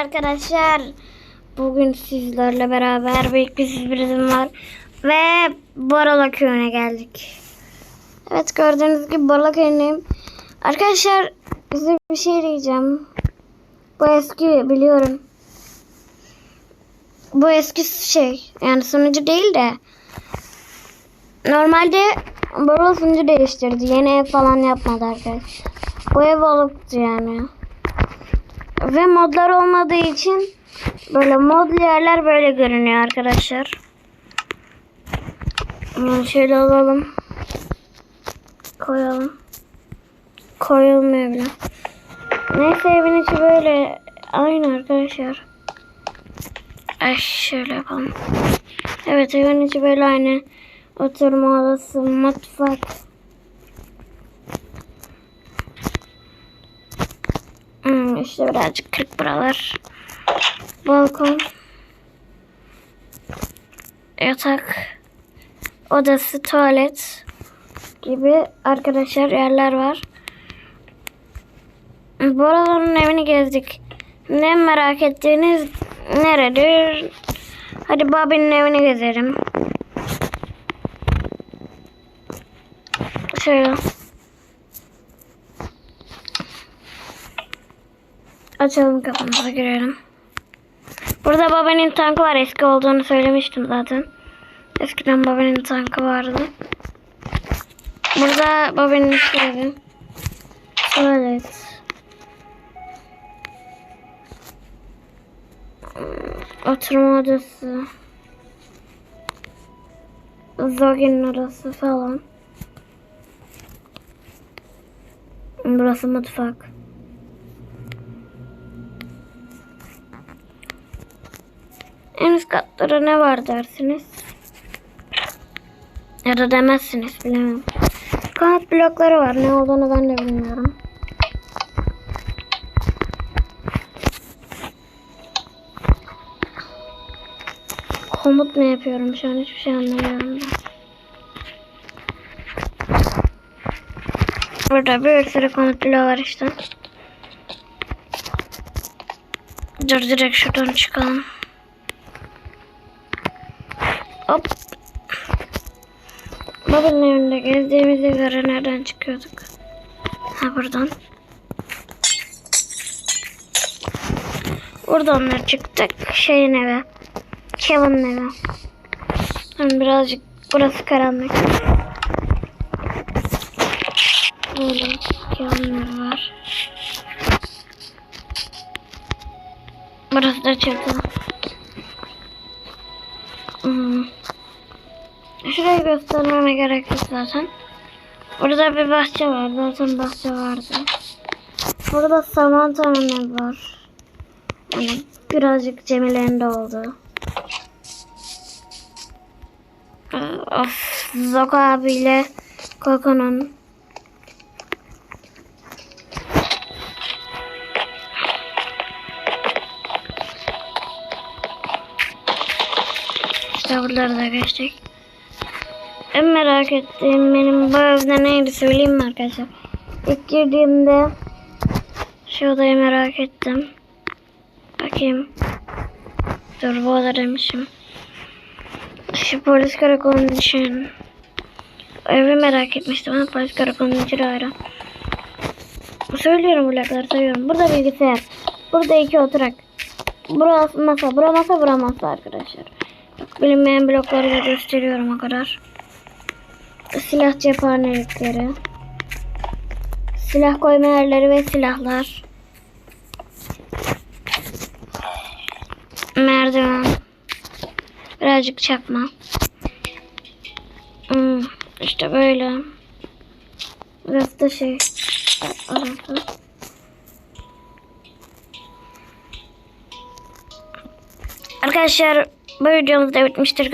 Arkadaşlar bugün sizlerle beraber büyük bir sürprizim var ve Borala köyüne geldik. Evet gördüğünüz gibi Borala köyündeyim. Arkadaşlar size bir şey diyeceğim. Bu eski biliyorum. Bu eski şey yani sunucu değil de normalde Borala sunucu değiştirdi. Yeni ev falan yapmadı arkadaşlar. Bu ev oluptu yani. Ve modlar olmadığı için böyle modlu yerler böyle görünüyor arkadaşlar. Şöyle alalım. Koyalım. Koyulmuyor bile. Neyse evin içi böyle aynı arkadaşlar. Ay şöyle yapalım. Evet evin içi böyle aynı. Oturma odası, mutfak. Hmm, işte birazcık kırık buralar. Balkon. Yatak. Odası, tuvalet gibi arkadaşlar yerler var. Boraların evini gezdik. Ne merak ettiğiniz neredir? Hadi Babi'nin evini gezelim. Şöyle. Açalım kafamıza girelim. Burada babanın tankı var. Eski olduğunu söylemiştim zaten. Eskiden babanın tankı vardı. Burada babanın işleri. Tuvalet. Oturma odası. Zogin'in odası falan. Burası mutfak. En üst katlara ne var dersiniz? Ya da demezsiniz bilemem. Kanat blokları var. Ne olduğunu ben de bilmiyorum. Komut ne yapıyorum şu an hiçbir şey anlamıyorum ben. Burada bir sürü komut bloğu var işte. Dur direkt şuradan çıkalım. Hop. Babanın evinde gezdiğimize göre nereden çıkıyorduk? Ha buradan. Buradan da çıktık. Şeyin evi. Kevin'in evi. Hem birazcık burası karanlık. Böyle Kevin'in evi var. Burası da çatı. Hmm. Şurayı göstermeme gerek yok zaten. Burada bir bahçe var. Zaten bahçe vardı. Burada Samantha'nın evi var. Yani birazcık Cemile'nin de oldu. Ee, Of, Zoko abiyle Koko'nun. İşte buraları da geçtik. En merak ettiğim benim bu evde neydi söyleyeyim mi arkadaşlar? İlk girdiğimde şu odayı merak ettim. Bakayım. Dur bu oda demişim. Şu polis karakolunun için. O evi merak etmiştim ama polis karakolunun içi ayrı. Söylüyorum blokları sayıyorum. Burada bilgisayar. Burada iki oturak. Burası masa. Bura masa. Bura masa arkadaşlar. Bilinmeyen blokları da gösteriyorum o kadar. Silah cephanelikleri. Silah koyma yerleri ve silahlar. Merdiven. Birazcık çakma. Hmm, işte böyle. Burası da şey. Orası. Arkadaşlar bu videomuz da bitmiştir.